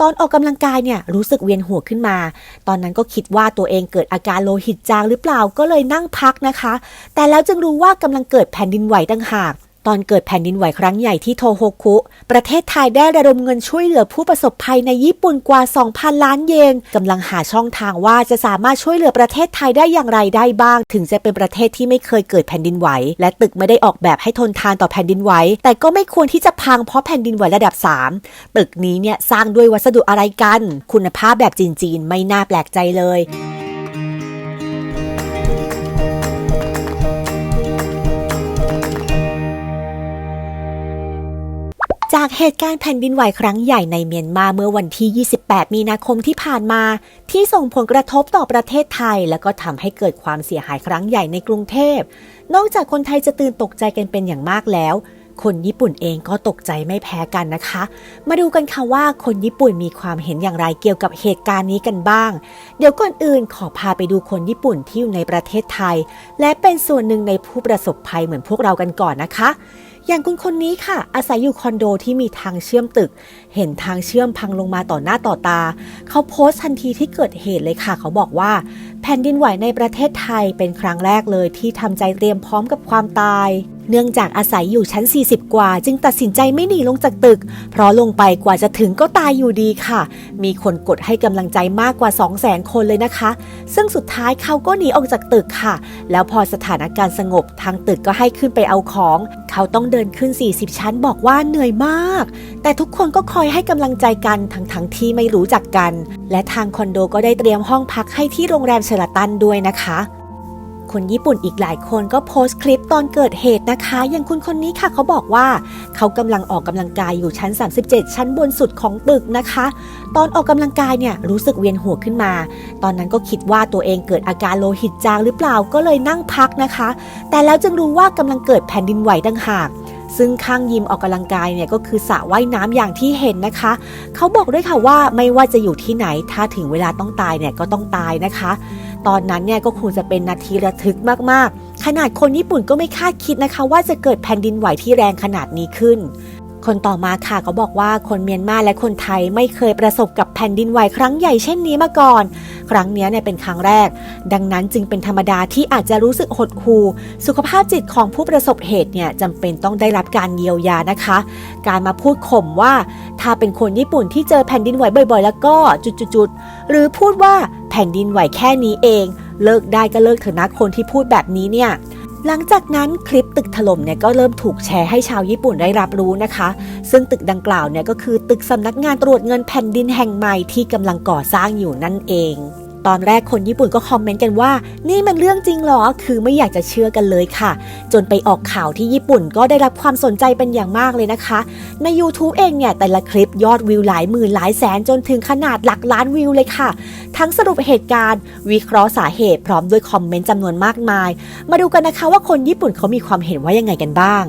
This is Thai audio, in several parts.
ตอนออกกำลังกายเนี่ยรู้สึกเวียนหัวขึ้นมา ตอนนั้นก็คิดว่าตัวเองเกิดอาการโลหิตจางหรือเปล่าก็เลยนั่งพักนะคะ แต่แล้วจึงรู้ว่ากำลังเกิดแผ่นดินไหวต่างหาก อนเกิดแผ่นดินไหวครั้งใหญ่ที่โทโฮคุ ประเทศไทยได้ระดมเงินช่วยเหลือผู้ประสบภัยในญี่ปุ่นกว่า 2,000 ล้านเยนกำลังหาช่องทางว่าจะสามารถช่วยเหลือประเทศไทยได้อย่างไรได้บ้าง ถึงจะเป็นประเทศที่ไม่เคยเกิดแผ่นดินไหว และตึกไม่ได้ออกแบบให้ทนทานต่อแผ่นดินไหว แต่ก็ไม่ควรที่จะพังเพราะแผ่นดินไหวระดับ 3 ตึกนี้เนี่ยสร้างด้วยวัสดุอะไรกัน คุณภาพแบบจีนๆไม่น่าแปลกใจเลย จากเหตุการณ์แผ่นดินไหวครั้งใหญ่ในเมียนมาเมื่อวันที่ 28 มีนาคมที่ผ่านมา ที่ส่งผลกระทบต่อประเทศไทย และก็ทำให้เกิดความเสียหายครั้งใหญ่ในกรุงเทพ นอกจากคนไทยจะตื่นตกใจกันเป็นอย่างมากแล้ว คนญี่ปุ่นเองก็ตกใจไม่แพ้กันนะคะ มาดูกันค่ะว่าคนญี่ปุ่นมีความเห็นอย่างไรเกี่ยวกับเหตุการณ์นี้กันบ้าง เดี๋ยวก่อนอื่นขอพาไปดูคนญี่ปุ่นที่อยู่ในประเทศไทย และเป็นส่วนหนึ่งในผู้ประสบภัยเหมือนพวกเรากันก่อนนะคะ อย่างคุณคนนี้ค่ะ อาศัยอยู่คอนโดที่มีทางเชื่อมตึก เห็นทางเชื่อมพังลงมาต่อหน้าต่อตา เขาโพสต์ทันทีที่เกิดเหตุเลยค่ะ เขาบอกว่า แผ่นดินไหวในประเทศไทยเป็นครั้งแรกเลยที่ทำใจเตรียมพร้อมกับความตาย เนื่องจากอาศัยอยู่ชั้น 40 กว่า จึงตัดสินใจไม่หนีลงจากตึก เพราะลงไปกว่าจะถึงก็ตายอยู่ดีค่ะ มีคนกดให้กำลังใจมากกว่า 200,000 คนเลยนะคะ ซึ่งสุดท้ายเขาก็หนีออกจากตึกค่ะ แล้วพอสถานการณ์สงบทางตึกก็ให้ขึ้นไปเอาของ เขาต้องเดินขึ้น 40 ชั้นบอกว่าเหนื่อยมาก แต่ทุกคนก็คอยให้กำลังใจกันทั้งๆทที่ไม่รู้จักกัน และทางคอนโดก็ได้เตรียมห้องพักให้ที่โรงแรมเชลตันด้วยนะคะ คนญี่ปุ่นอีกหลายคนก็โพสต์คลิปตอนเกิดเหตุนะคะ อย่างคุณคนนี้ค่ะเขาบอกว่า เขากำลังออกกำลังกายอยู่ชั้น 37 ชั้นบนสุดของตึกนะคะ ตอนออกกำลังกายเนี่ยรู้สึกเวียนหัวขึ้นมา ตอนนั้นก็คิดว่าตัวเองเกิดอาการโลหิตจางหรือเปล่าก็เลยนั่งพักนะคะ แต่แล้วจึงรู้ว่ากำลังเกิดแผ่นดินไหวต่างหากซึ่งข้างยิมออกกำลังกายเนี่ยก็คือสระว่ายน้ำอย่างที่เห็นนะคะ เขาบอกด้วยค่ะว่าไม่ว่าจะอยู่ที่ไหนถ้าถึงเวลาต้องตายเนี่ยก็ต้องตายนะคะ ตอนนั้นเนี่ยก็คงจะเป็นนาทีระทึกมากๆ ขนาดคนญี่ปุ่นก็ไม่คาดคิดนะคะ ว่าจะเกิดแผ่นดินไหวที่แรงขนาดนี้ขึ้น คนต่อมาค่ะก็บอกว่าคนเมียนมาและคนไทยไม่เคยประสบกับแผ่นดินไหวครั้งใหญ่เช่นนี้มาก่อน ครั้งนี้เนี่ยเป็นครั้งแรก ดังนั้นจึงเป็นธรรมดาที่อาจจะรู้สึกหดหู่สุขภาพจิตของผู้ประสบเหตุเนี่ยจำเป็นต้องได้รับการเยียวยานะคะ การมาพูดข่มว่า ถ้าเป็นคนญี่ปุ่นที่เจอแผ่นดินไหวบ่อย ๆ แล้วก็จุดๆๆหรือพูดว่า แผ่นดินไหวแค่นี้เอง เลิกได้ก็เลิกเถอะนะคนที่พูดแบบนี้เนี่ยหลังจากนั้นคลิปตึกถล่มเนี่ยก็เริ่มถูกแชร์ให้ชาวญี่ปุ่นได้รับรู้นะคะ ซึ่งตึกดังกล่าวเนี่ยก็คือตึกสำนักงานตรวจเงินแผ่นดินแห่งใหม่ที่กำลังก่อสร้างอยู่นั่นเอง ตอนแรกคนญี่ปุ่นก็คอมเมนต์กันว่า นี่มันเรื่องจริงเหรอ คือไม่อยากจะเชื่อกันเลยค่ะ จนไปออกข่าวที่ญี่ปุ่นก็ได้รับความสนใจเป็นอย่างมากเลยนะคะ ใน YouTube เองเนี่ย แต่ละคลิปยอดวิวหลายหมื่นหลายแสนจนถึงขนาดหลักล้านวิวเลยค่ะ ทั้งสรุปเหตุการณ์ วิเคราะห์สาเหตุพร้อมด้วยคอมเมนต์จำนวนมากมาย มาดูกันนะคะว่าคนญี่ปุ่นเขามีความเห็นว่ายังไงกันบ้าง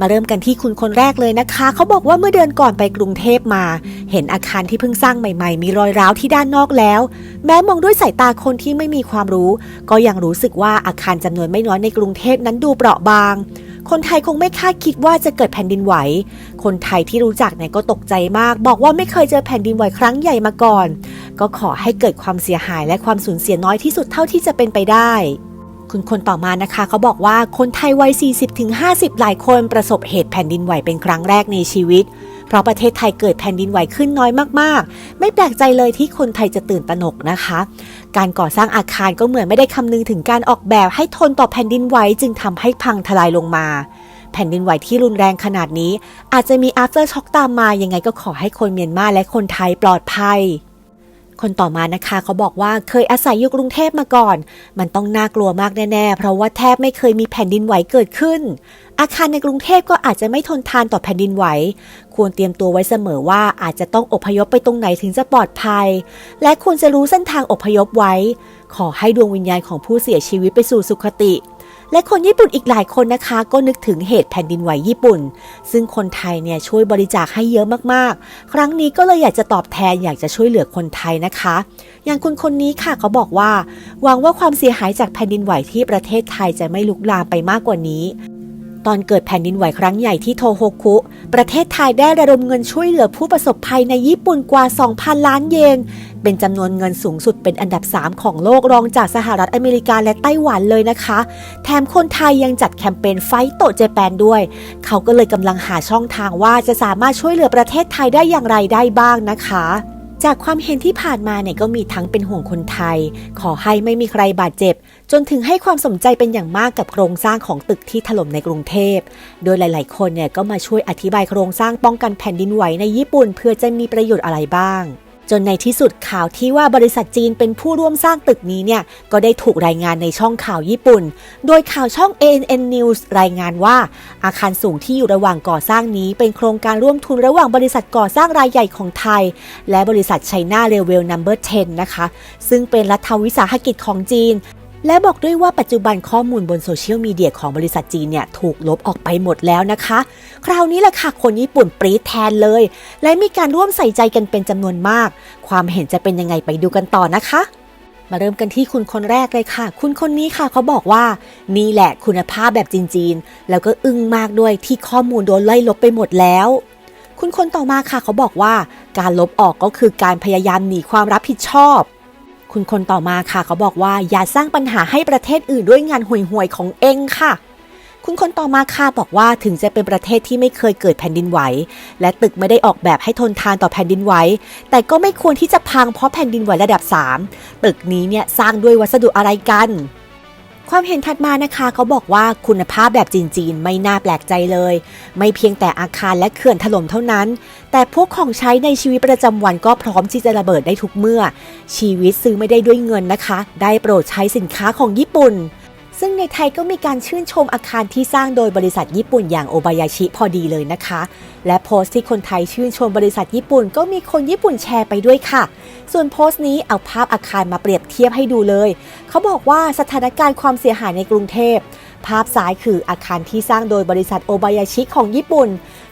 มาเริ่มกันที่คุณคนแรกเลยนะคะ เขาบอกว่าเมื่อเดือนก่อนไปกรุงเทพมา เห็นอาคารที่เพิ่งสร้างใหม่ๆ มีรอยร้าวที่ด้านนอกแล้ว แม้มองด้วยสายตาคนที่ไม่มีความรู้ ก็ยังรู้สึกว่าอาคารจำนวนไม่น้อยในกรุงเทพนั้นดูเปราะบาง คนไทยคงไม่คาดคิดว่าจะเกิดแผ่นดินไหว คนไทยที่รู้จักเนี่ยก็ตกใจมาก บอกว่าไม่เคยเจอแผ่นดินไหวครั้งใหญ่มาก่อน ก็ขอให้เกิดความเสียหายและความสูญเสียน้อยที่สุดเท่าที่จะเป็นไปได้ คุณคนต่อมานะคะเขาบอกว่าคนไทยวัย 40-50 หลายคนประสบเหตุแผ่นดินไหวเป็นครั้งแรกในชีวิต เพราะประเทศไทยเกิดแผ่นดินไหวขึ้นน้อยมากๆ ไม่แปลกใจเลยที่คนไทยจะตื่นตระหนกนะคะ การก่อสร้างอาคารก็เหมือนไม่ได้คำนึงถึงการออกแบบให้ทนต่อแผ่นดินไหวจึงทำให้พังทลายลงมาแผ่นดินไหวที่รุนแรงขนาดนี้ อาจจะมี after shock ตามมายังไงก็ขอให้คนเมียนมาและคนไทยปลอดภัย คนต่อมานะคะเขาบอกว่าเคยอาศัยอยู่กรุงเทพมาก่อน มันต้องน่ากลัวมากแน่ ๆ เพราะว่าแทบไม่เคยมีแผ่นดินไหวเกิดขึ้น อาคารในกรุงเทพก็อาจจะไม่ทนทานต่อแผ่นดินไหว ควรเตรียมตัวไว้เสมอว่าอาจจะต้องอพยพไปตรงไหนถึงจะปลอดภัย และควรจะรู้เส้นทางอพยพไว้ ขอให้ดวงวิญญาณของผู้เสียชีวิตไปสู่สุคติ และคนญี่ปุ่นอีกหลายคนนะคะ ก็นึกถึงเหตุแผ่นดินไหวญี่ปุ่น ซึ่งคนไทยเนี่ยช่วยบริจาคให้เยอะมากๆ ครั้งนี้ก็เลยอยากจะตอบแทนอยากจะช่วยเหลือคนไทยนะคะ อย่างคุณคนนี้ค่ะเขาบอกว่าหวังว่าความเสียหายจากแผ่นดินไหวที่ประเทศไทยจะไม่ลุกลามไปมากกว่านี้ ตอนเกิดแผ่นดินไหวครั้งใหญ่ที่โทโฮคุ ประเทศไทยได้ระดมเงินช่วยเหลือผู้ประสบภัยในญี่ปุ่นกว่า 2,000 ล้านเยน เป็นจำนวนเงินสูงสุดเป็นอันดับ 3 ของโลกรองจากสหรัฐอเมริกาและไต้หวันเลยนะคะ แถมคนไทยยังจัดแคมเปญไฟโตเจแปนด้วย เขาก็เลยกำลังหาช่องทางว่าจะสามารถช่วยเหลือประเทศไทยได้อย่างไรได้บ้างนะคะ จากความเห็นที่ผ่านมาเนี่ยก็มีทั้งเป็นห่วงคนไทย ขอให้ไม่มีใครบาดเจ็บ จนถึงให้ความสนใจเป็นอย่างมากกับโครงสร้างของตึกที่ถล่มในกรุงเทพ โดยหลาย ๆ คนเนี่ยก็มาช่วยอธิบายโครงสร้างป้องกันแผ่นดินไหวในญี่ปุ่น เพื่อจะมีประโยชน์อะไรบ้าง จนในที่สุดข่าวที่ว่าบริษัทจีนเป็นผู้ร่วมสร้างตึกนี้เนี่ย ก็ได้ถูกรายงานในช่องข่าวญี่ปุ่น โดยข่าวช่อง ANN News รายงานว่า อาคารสูงที่อยู่ระหว่างก่อสร้างนี้ เป็นโครงการร่วมทุนระหว่างบริษัทก่อสร้างรายใหญ่ของไทย และบริษัทไชน่าเรเวลนัมเบอร์ 10 นะคะ ซึ่งเป็นรัฐวิสาหกิจของจีน และบอกด้วยว่าปัจจุบันข้อมูลบนโซเชียลมีเดียของบริษัทจีนเนี่ยถูกลบออกไปหมดแล้วนะคะ คราวนี้แหละค่ะคนญี่ปุ่นปรี๊ดแทนเลย และมีการร่วมใส่ใจกันเป็นจำนวนมาก ความเห็นจะเป็นยังไงไปดูกันต่อนะคะ มาเริ่มกันที่คุณคนแรกเลยค่ะ คุณคนนี้ค่ะเขาบอกว่า นี่แหละคุณภาพแบบจีนๆแล้วก็อึ้งมากด้วยที่ข้อมูลโดนไล่ลบไปหมดแล้วคุณคนต่อมาค่ะเขาบอกว่า การลบออกก็คือการพยายามหนีความรับผิดชอบ คุณคนต่อมาค่ะ เขาบอกว่าอย่าสร้างปัญหาให้ประเทศอื่นด้วยงานห่วยๆของเองค่ะ คุณคนต่อมาค่ะบอกว่าถึงจะเป็นประเทศที่ไม่เคยเกิดแผ่นดินไหว และตึกไม่ได้ออกแบบให้ทนทานต่อแผ่นดินไหวแต่ก็ไม่ควรที่จะพังเพราะแผ่นดินไหวระดับ 3 ตึกนี้เนี่ยสร้างด้วยวัสดุอะไรกัน ความเห็นถัดมานะคะเขาบอกว่าคุณภาพแบบจีนๆไม่น่าแปลกใจเลย ไม่เพียงแต่อาคารและเขื่อนถล่มเท่านั้น แต่พวกของใช้ในชีวิตประจำวันก็พร้อมที่จะระเบิดได้ทุกเมื่อ ชีวิตซื้อไม่ได้ด้วยเงินนะคะ ได้โปรดใช้สินค้าของญี่ปุ่น ซึ่งในไทยก็มีการชื่นชมอาคารที่สร้างโดยบริษัทญี่ปุ่นอย่างโอบายาชิพอดีเลยนะคะ และโพสต์ที่คนไทยชื่นชมบริษัทญี่ปุ่น ก็มีคนญี่ปุ่นแชร์ไปด้วยค่ะ ส่วนโพสต์นี้เอาภาพอาคารมาเปรียบเทียบให้ดูเลย เขาบอกว่าสถานการณ์ความเสียหายในกรุงเทพ ภาพซ้ายคืออาคารที่สร้างโดยบริษัทโอบายาชิของญี่ปุ่น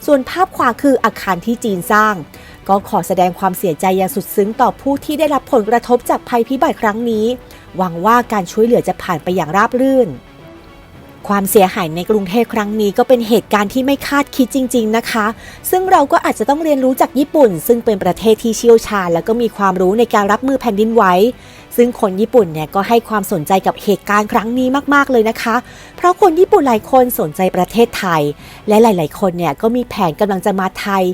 ส่วนภาพขวาคืออาคารที่จีนสร้าง ก็ขอแสดงความเสียใจอย่างสุดซึ้งต่อผู้ที่ได้รับผลกระทบจากภัยพิบัติครั้งนี้ หวังว่าการช่วยเหลือจะผ่านไปอย่างราบรื่น ความเสียหายในกรุงเทพครั้งนี้ก็เป็นเหตุการณ์ที่ไม่คาดคิดจริง ๆ นะคะ ซึ่งเราก็อาจจะต้องเรียนรู้จากญี่ปุ่น ซึ่งเป็นประเทศที่เชี่ยวชาญ แล้วก็มีความรู้ในการรับมือแผ่นดินไหวซึ่งคนญี่ปุ่นเนี่ยก็ให้ความสนใจกับเหตุการณ์ครั้งนี้มากๆเลยนะคะ เพราะคนญี่ปุ่นหลายคนสนใจประเทศไทย และหลาย ๆ คนเนี่ยก็มีแผนกำลังจะมาไทย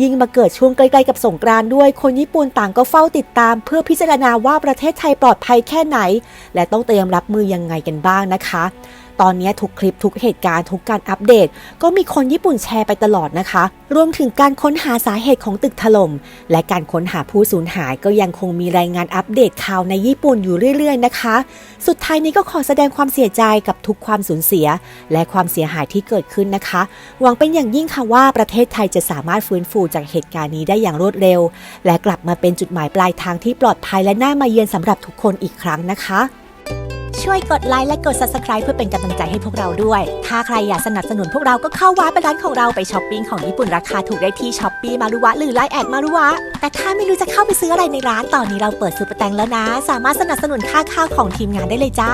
ยิ่งมาเกิดช่วงใกล้ๆกับสงกรานด้วย คนญี่ปุ่นต่างก็เฝ้าติดตาม เพื่อพิจารณาว่าประเทศไทยปลอดภัยแค่ไหน และต้องเตรียมรับมือยังไงกันบ้างนะคะ ตอนนี้ทุกคลิปทุกเหตุการณ์ทุกการอัปเดต ก็มีคนญี่ปุ่นแชร์ไปตลอดนะคะ รวมถึงการค้นหาสาเหตุของตึกถล่มและการค้นหาผู้สูญหายก็ยังคงมีรายงานอัปเดตข่าวในญี่ปุ่นอยู่เรื่อย ๆ นะคะ สุดท้ายนี้ก็ขอแสดงความเสียใจกับทุกความสูญเสีย และความเสียหายที่เกิดขึ้นนะคะ หวังเป็นอย่างยิ่งค่ะว่าประเทศไทยจะสามารถฟื้นฟูจากเหตุการณ์นี้ได้อย่างรวดเร็ว และกลับมาเป็นจุดหมายปลายทางที่ปลอดภัยและน่ามาเยือนสำหรับทุกคนอีกครั้งนะคะ ช่วยกดไลค์และกด Subscribe เพื่อเป็นกำลังใจให้พวกเราด้วย ถ้าใครอยากสนับสนุนพวกเราก็เข้าว้าไปร้านของเราไปช้อปปิ้งของญี่ปุ่นราคาถูกได้ที่ช้อปปี้มารุวะหรือไลน์แอดมารุวะ แต่ถ้าไม่รู้จะเข้าไปซื้ออะไรในร้านตอนนี้เราเปิดซูเปอร์แตงแล้วนะ สามารถสนับสนุนค่าข้าวของทีมงานได้เลยจ้า